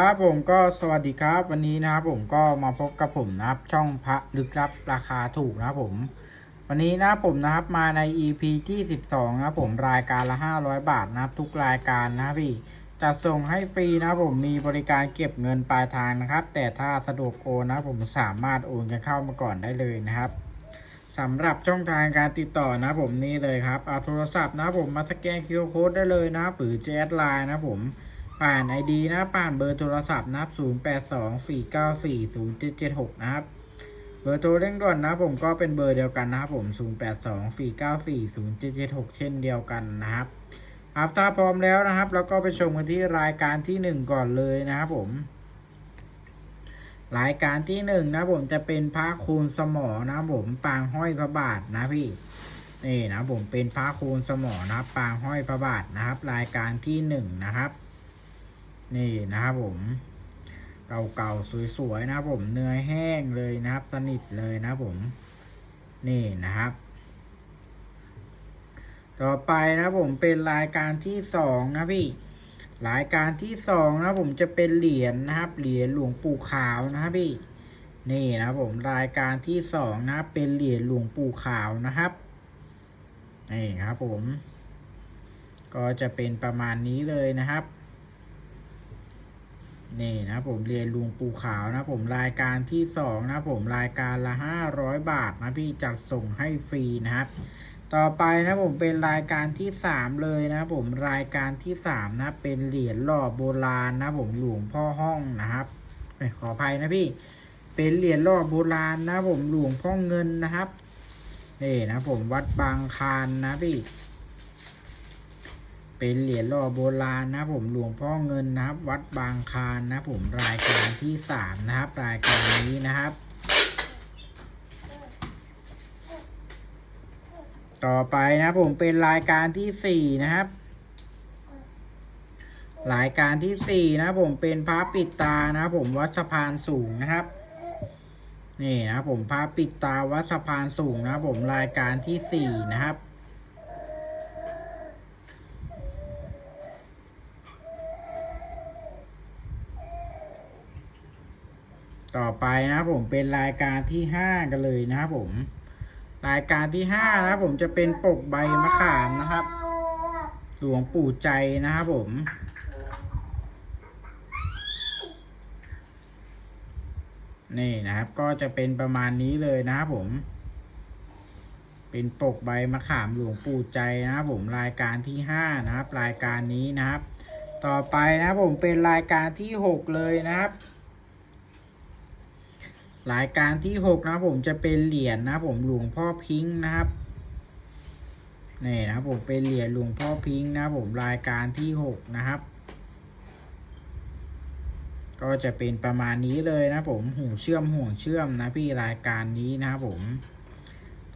ครับผมก็สวัสดีครับ วันนี้นะครับผมก็มาพบกับผมนะครับ ช่องพระลึกลับราคาถูกนะครับผม วันนี้นะผมนะครับมาใน EP ที่12นะผมรายการละ 500 บาทนะครับ ทุกรายการนะพี่จัดส่งให้ฟรีนะผมมีบริการเก็บเงินปลายทางนะครับ แต่ถ้าสะดวกโอนนะผมสามารถโอนกันเข้ามาก่อนได้เลยนะครับสำหรับช่องทางการติดต่อนะผมนี่เลยครับเอาโทรศัพท์นะผมมาสแกน QR Code ได้เลยนะหรือแชทไลน์นะผม ผ่าน ID นะผ่านเบอร์โทรศัพท์นะครับ0824940776นะครับ เบอร์โทรเร่งด่วนนะผมก็เป็นเบอร์เดียวกันนะครับผม0824940776เช่นเดียวกันนะครับครับถ้าพร้อมแล้วนะครับ แล้วก็ไปชมกันที่รายการที่1ก่อนเลยนะครับผม รายการที่หนึ่งนะผมจะเป็นพระคูณสมอนะผมปางห้อยพระบาทนะพี่นี่นะผมเป็นพระคูณสมอนะปางห้อยพระบาทนะครับ รายการที่หนึ่งนะครับ นี่นะครับผมเก่าๆสวยๆนะครับผมเนื้อแห้งเลยนะครับ สนิทเลยนะครับผม นี่นะครับ ต่อไปนะผมเป็นรายการที่สองนะพี่รายการที่สองนะผมจะเป็นเหรียญนะครับ เหรียญหลวงปู่ขาวนะครับพี่นี่นะผมรายการที่สองนะเป็นเหรียญหลวงปู่ขาวนะครับนี่ครับผม ก็จะเป็นประมาณนี้เลยนะครับ นี่นะผมเรียนลุงปูขาวนะผมรายการที่สองนะผมรายการละห้าร้อยบาทนะพี่จัดส่งให้ฟรีนะครับต่อไปนะผมเป็นรายการที่สามเลยนะผมรายการที่สามนะเป็นเหรียญหล่อโบราณนะผมหลวงพ่อห้องนะครับขออภัยนะพี่ เป็นเหรียญหล่อโบราณนะผมหลวงพ่อเงินนะครับนี่นะผมวัดบางคานนะพี่ เป็นเหรียญหล่อโบราณนะผมหลวงพ่อเงินนะครับ วัดบางคานนะผมรายการที่สามนะครับ รายการนี้นะครับ ต่อไปนะผมเป็นรายการที่สี่นะครับรายการที่สี่นะผมเป็นพระปิดตานะผมวัดสะพานสูงนะครับนี่นะผมพระปิดตาวัดสะพานสูงนะผมรายการที่สี่นะครับ ต่อไปนะครับผมเป็นรายการที่ห้ากันเลยนะครับผม รายการที่ห้านะครับผมจะเป็นปกใบมะขามนะครับ หลวงปู่ใจนะครับผมนี่นะครับ ก็จะเป็นประมาณนี้เลยนะครับผม เป็นปกใบมะขามหลวงปู่ใจนะครับผมรายการที่ห้านะครับ รายการนี้นะครับ ต่อไปนะผมเป็นรายการที่หกเลยนะครับ รายการที่หกนะผมจะเป็นเหรียญนะผมหลวงพ่อพิงค์นะครับนี่นะผมเป็นเหรียญหลวงพ่อพิงค์นะผมรายการที่หกนะครับ ก็จะเป็นประมาณนี้เลยนะผมหูเชื่อมห่วงเชื่อมนะพี่รายการนี้นะครับผม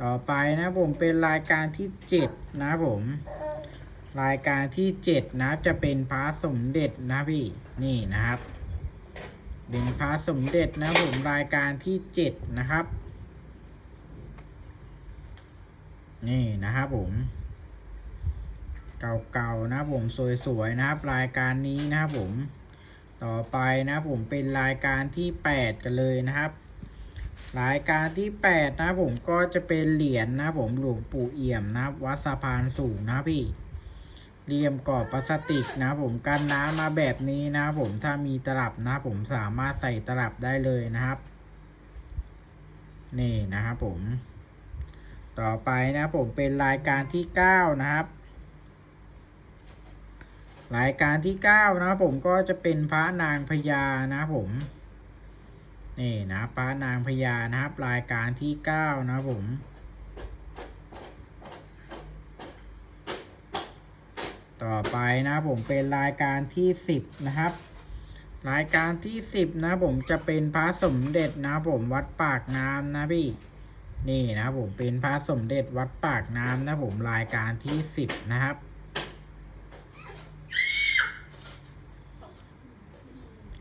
ต่อไปนะผมเป็นรายการที่เจ็ดนะผมรายการที่เจ็ดนะจะเป็นพระสมเด็จนะพี่นี่นะครับ เป็นพระสมเด็จนะผมรายการที่เจ็ดนะครับ นี่นะครับผมเก่าๆนะผมสวยๆนะครับ รายการนี้นะครับผมต่อไปนะผมเป็นรายการที่แปดกันเลยนะครับ รายการที่แปดนะผมก็จะเป็นเหรียญนะผมหลวงปู่เอี่ยมนะครับวัดสะพานสูงนะพี่ เรียมกรอบพลาสติกนะผมกันน้ำมาแบบนี้นะผมถ้ามีตลับนะผมสามารถใส่ตลับได้เลยนะครับ นี่นะครับผม ต่อไปนะผมเป็นรายการที่เก้านะครับ รายการที่เก้านะผมก็จะเป็นพระนางพญานะผมนี่นะพระนางพญานะครับ รายการที่เก้านะผม ต่อ ไปนะผมเป็นรายการที่สิบนะครับ รายการที่สิบนะผมจะเป็นพระสมเด็จนะผมวัดปากน้ำนะพี่ นี่นะผมเป็นพระสมเด็จวัดปากน้ำนะผมรายการที่สิบนะครับ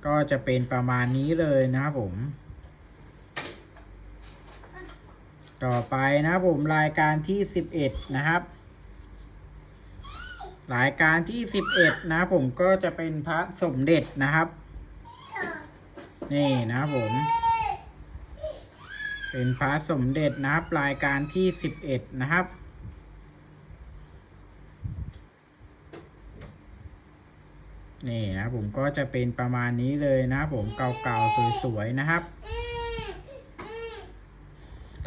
ก็จะเป็นประมาณนี้เลยนะผม ต่อไปนะผมรายการที่สิบเอ็ดนะครับ รายการที่สิบเอ็ดนะผมก็จะเป็นพระสมเด็จนะครับ นี่นะผม เป็นพระสมเด็จนะครับ รายการที่สิบเอ็ดนะครับนี่นะผมก็จะเป็นประมาณนี้เลยนะผมเก่าๆสวยๆนะครับ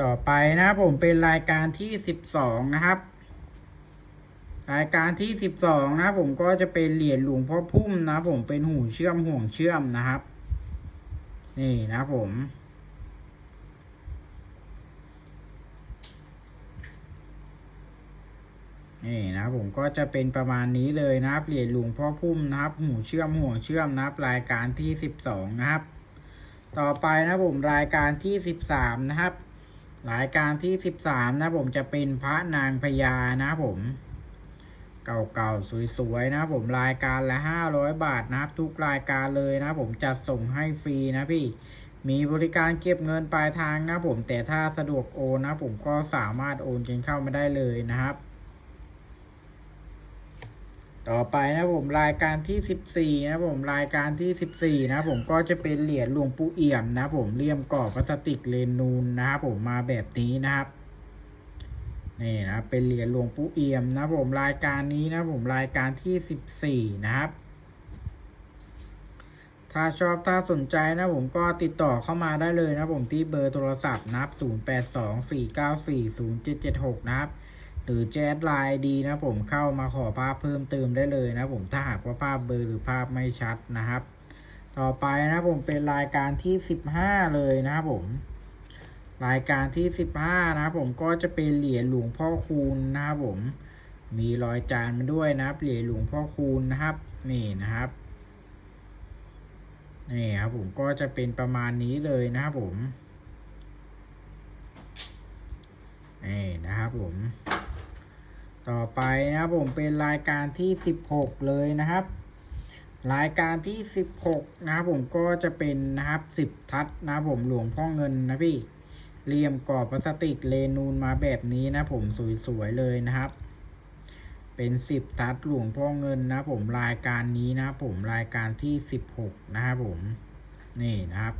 ต่อไปนะผมเป็นรายการที่สิบสองนะครับ รายการที่สิบสองนะผมก็จะเป็นเหรียญหลวงพ่อพุ่มนะผมเป็นหูเชื่อมห่วงเชื่อมนะครับ นี่นะผมนี่นะผมก็จะเป็นประมาณนี้เลยนะครับเหรียญหลวงพ่อพุ่มนะครับ หูเชื่อมห่วงเชื่อมนะครับรายการที่สิบสองนะครับ ต่อไปนะผมรายการที่สิบสามนะครับ รายการที่สิบสามนะผมจะเป็นพระนางพญานะผม เก่าๆ สวยๆ นะผมรายการละห้าร้อยบาทนะครับ ทุกรายการเลยนะผมจัดส่งให้ฟรีนะพี่ มีบริการเก็บเงินปลายทางนะผมแต่ถ้าสะดวกโอนนะผมก็สามารถโอนกันเข้ามาได้เลยนะครับต่อไปนะผมรายการที่สิบสี่นะผมรายการที่สิบสี่นะผมก็จะเป็นเหรียญหลวงปู่เอี่ยมนะผมเลี่ยมกรอบพลาสติกเลนูนนะครับผมมาแบบนี้นะครับ นี่นะเป็นเหรียญหลวงปู่เอี่ยมนะผมรายการนี้นะผมรายการที่สิบสี่นะครับ ถ้าชอบถ้าสนใจนะผมก็ติดต่อเข้ามาได้เลยนะผมที่เบอร์โทรศัพท์นะครับ0 8 2 4 9 4 0 7 7 6นะครับ หรือแชทไลน์ดีนะผมเข้ามาขอภาพเพิ่มเติมได้เลยนะผมถ้าหากว่าภาพเบอร์หรือภาพไม่ชัดนะครับ ต่อไปนะผมเป็นรายการที่สิบห้าเลยนะครับผม รายการที่สิบห้านะครับผมก็จะเป็นเหรียญหลวงพ่อคูณนะครับผม มีรอยจานมาด้วยนะครับ เหรียญหลวงพ่อคูณนะครับ นี่นะครับ นี่ครับผมก็จะเป็นประมาณนี้เลยนะครับผมนี่นะครับผม ต่อไปนะครับผมเป็นรายการที่สิบหกเลยนะครับ รายการที่สิบหกนะครับผมก็จะเป็นนะครับสิบทัศน์นะครับผมหลวงพ่อเงินนะพี่ เหลี่ยมกรอบพลาสติกเลนูนมาแบบนี้นะผมสวยๆเลยนะครับ เป็นสิบทัศน์หลวงพ่อเงินนะผมรายการนี้นะผมรายการที่สิบหกนะครับผมนี่นะครับ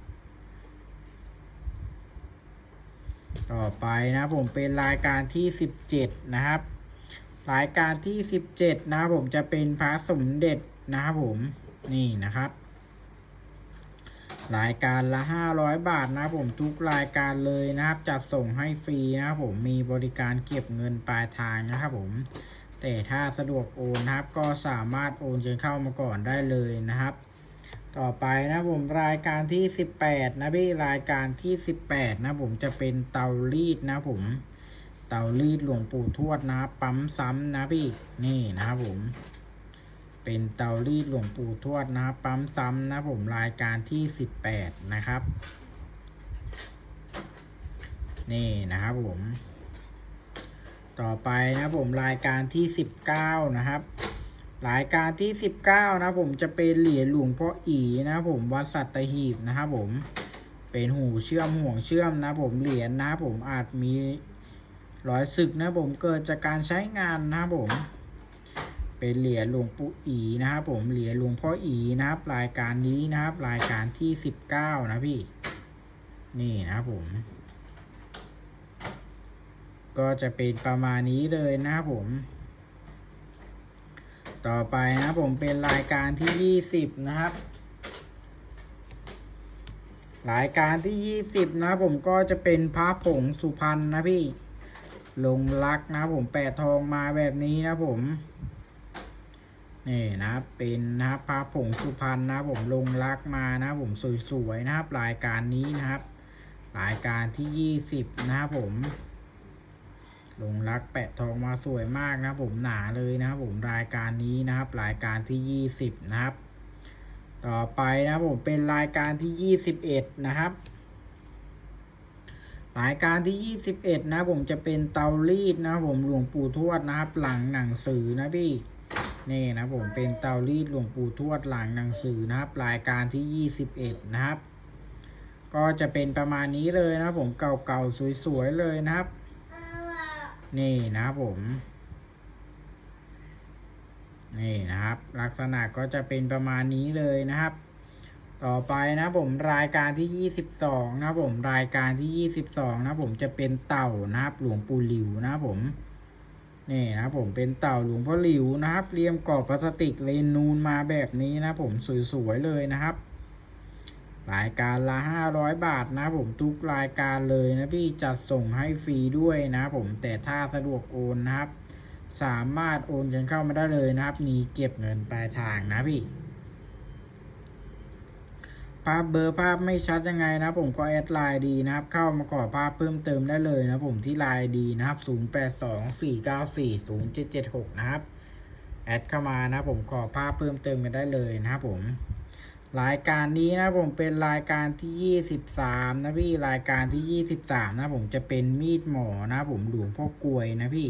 ต่อไปนะผมเป็นรายการที่สิบเจ็ดนะครับ รายการที่สิบเจ็ดนะผมจะเป็นพระสมเด็จนะครับผมนี่นะครับ รายการละห้าร้อยบาทนะผมทุกรายการเลยนะครับ จัดส่งให้ฟรีนะครับผมมีบริการเก็บเงินปลายทางนะครับผม แต่ถ้าสะดวกโอนนะครับ ก็สามารถโอนเงินเข้ามาก่อนได้เลยนะครับ ต่อไปนะผมรายการที่สิบแปดนะพี่รายการที่สิบแปดนะผมจะเป็นเตารีดนะผมเตารีดหลวงปู่ทวดนะปั๊มซ้ำนะพี่นี่นะครับผม เป็นเตารีดหลวงปู่ทวดนะครับปั๊มซ้ำนะผมรายการที่สิบแปดนะครับ นี่นะครับผม ต่อไปนะผมรายการที่สิบเก้านะครับรายการที่สิบเก้านะผมจะเป็นเหรียญหลวงพ่ออีนะผมวัดสัตหีบนะครับผมเป็นหูเชื่อมห่วงเชื่อมนะผมเหรียญนะผมอาจมีรอยสึกนะผมเกิดจากการใช้งานนะผม เป็นเหรียญหลวงปู่อีนะครับผมเหรียญหลวงพ่ออีนะครับ รายการนี้นะครับ รายการที่สิบเก้านะพี่ นี่นะครับผม ก็จะเป็นประมาณนี้เลยนะครับผม ต่อไปนะผมเป็นรายการที่ยี่สิบนะครับรายการที่ยี่สิบนะผมก็จะเป็นพระผงสุพรรณนะพี่ ลงรักนะผมแปะทองมาแบบนี้นะผม นี่นะครับเป็นนะครับพระผงสุพรรณนะผมลงรักมานะผมสวยๆนะครับรายการนี้นะครับ รายการที่ยี่สิบนะครับผม ลงรักแปะทองมาสวยมากนะผมหนาเลยนะครับผมรายการนี้นะครับ รายการที่ยี่สิบนะครับ ต่อไปนะผมเป็นรายการที่ยี่สิบเอ็ดนะครับรายการที่ยี่สิบเอ็ดนะผมจะเป็นเตารีดนะผมหลวงปู่ทวดนะครับ หลังหนังสือนะพี่ นี่นะผมเป็นเตารีดหลวงปู่ทวดหลังหนังสือนะครับรายการที่ยี่สิบเอ็ดนะครับ ก็จะเป็นประมาณนี้เลยนะผมเก่าๆสวยๆเลยนะครับ นี่นะผมนี่นะครับ ลักษณะก็จะเป็นประมาณนี้เลยนะครับ ต่อไปนะผมรายการที่ 22 นะผมรายการที่ 22 นะผมจะเป็นเต่านะครับ หลวงปู่หลิวนะผม นี่นะผมเป็นเต่าหลวงพ่อหลิวนะครับเรียมกรอบพลาสติกเลนนูนมาแบบนี้นะผมสวยๆเลยนะครับรายการละห้าร้อยบาทนะผมทุกรายการเลยนะพี่จัดส่งให้ฟรีด้วยนะผมแต่ถ้าสะดวกโอนนะครับ สามารถโอนกันเข้ามาได้เลยนะครับ มีเก็บเงินปลายทางนะพี่ ภาพเบอร์ภาพไม่ชัดยังไงนะผมก็แอดไลน์ดีนะครับ เข้ามาขอภาพเพิ่มเติมได้เลยนะผมที่ไลน์ดีนะครับ 0824940776 นะครับ แอดเข้ามานะผมขอภาพเพิ่มเติมกันได้เลยนะครับผม รายการนี้นะผมเป็นรายการที่ 23 นะพี่รายการที่ 23 นะผมจะเป็นมีดหมอนะผมหลวงพ่อกลวยนะพี่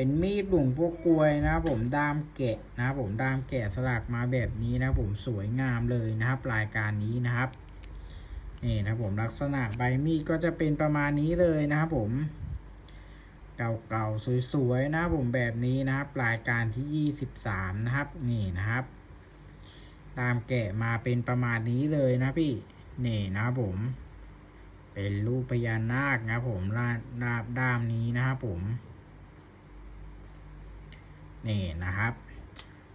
เป็นมีดหลวงพ่อกลวยนะผมดามแกะนะผมดามแกะสลักมาแบบนี้นะผมสวยงามเลยนะครับรายการนี้นะครับนี่นะผมลักษณะใบมีดก็จะเป็นประมาณนี้เลยนะครับผม เก่าๆสวยๆนะผมแบบนี้นะครับรายการที่ 23 นะครับนี่นะครับตามแกะมาเป็นประมาณนี้เลยนะพี่นี่นะครับผม เป็นรูปพญานาคนะครับผมดด้ามด้ามนี้นะครับผม นี่นะครับ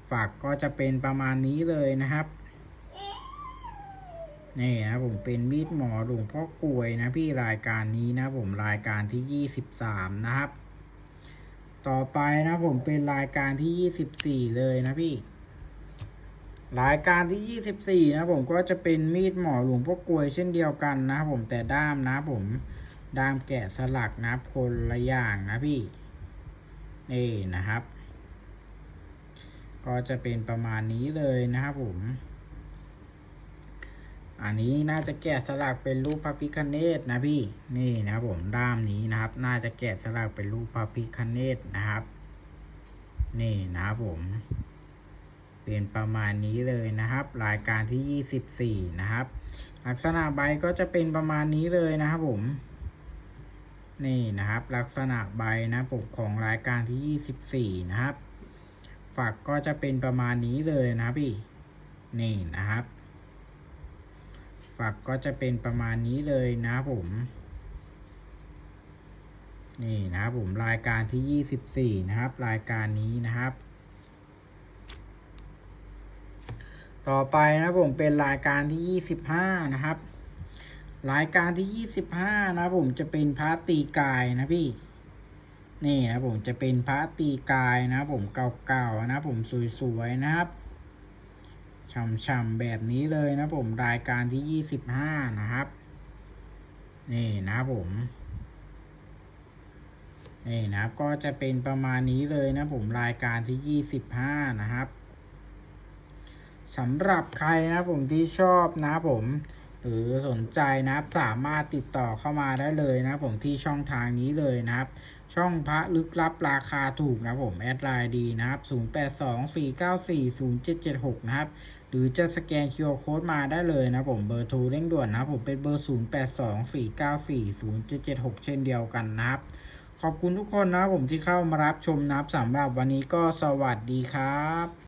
ฝักก็จะเป็นประมาณนี้เลยนะครับ นี่นะผมเป็นมีดหมอหลวงพ่อกลวยนะพี่รายการนี้นะผมรายการที่ยี่สิบสามนะครับ ต่อไปนะผมเป็นรายการที่ยี่สิบสี่เลยนะพี่รายการที่ยี่สิบสี่นะผมก็จะเป็นมีดหมอหลวงพ่อกลวยเช่นเดียวกันนะผมแต่ด้ามนะผมด้ามแกะสลักนะคนละอย่างนะพี่ นี่นะครับ ก็จะเป็นประมาณนี้เลยนะครับผม อันนี้น่าจะแกะสลักเป็นรูปพระพิคเนตนะพี่ นี่นะครับผมด้ามนี้นะครับ น่าจะแกะสลักเป็นรูปพระพิคเนตนะครับ นี่นะครับผม เป็นประมาณนี้เลยนะครับ รายการที่ยี่สิบสี่นะครับ ลักษณะใบก็จะเป็นประมาณนี้เลยนะครับผมนี่นะครับ ลักษณะใบนะปกของรายการที่ยี่สิบสี่นะครับ ฝักก็จะเป็นประมาณนี้เลยนะพี่ นี่นะครับ ฝักก็จะเป็นประมาณนี้เลยนะผม นี่นะครับผมรายการที่ยี่สิบสี่นะครับ รายการนี้นะครับ ต่อไปนะผมเป็นรายการที่ยี่สิบห้านะครับ รายการที่ยี่สิบห้านะผมจะเป็นพระตีกายนะพี่ นี่นะผมจะเป็นพระตีกายนะผมเก่าๆนะผมสวยๆนะครับช่ำๆแบบนี้เลยนะผมรายการที่ยี่สิบห้านะครับ นี่นะผมนี่นะครับก็จะเป็นประมาณนี้เลยนะผมรายการที่ยี่สิบห้านะครับสำหรับใครนะผมที่ชอบนะผมหรือสนใจนะครับสามารถติดต่อเข้ามาได้เลยนะผมที่ช่องทางนี้เลยนะครับ ช่องพระลึกลับราคาถูกนะผม แอดไลน์ดีนะครับ 0824940776 นะครับ หรือจะสแกน QR Code มาได้เลยนะผมเบอร์โทรเร่งด่วนนะผมเป็นเบอร์ 0824940776 เช่นเดียวกันนะครับ ขอบคุณทุกคนนะผมที่เข้ามารับชมนะครับสำหรับวันนี้ก็สวัสดีครับ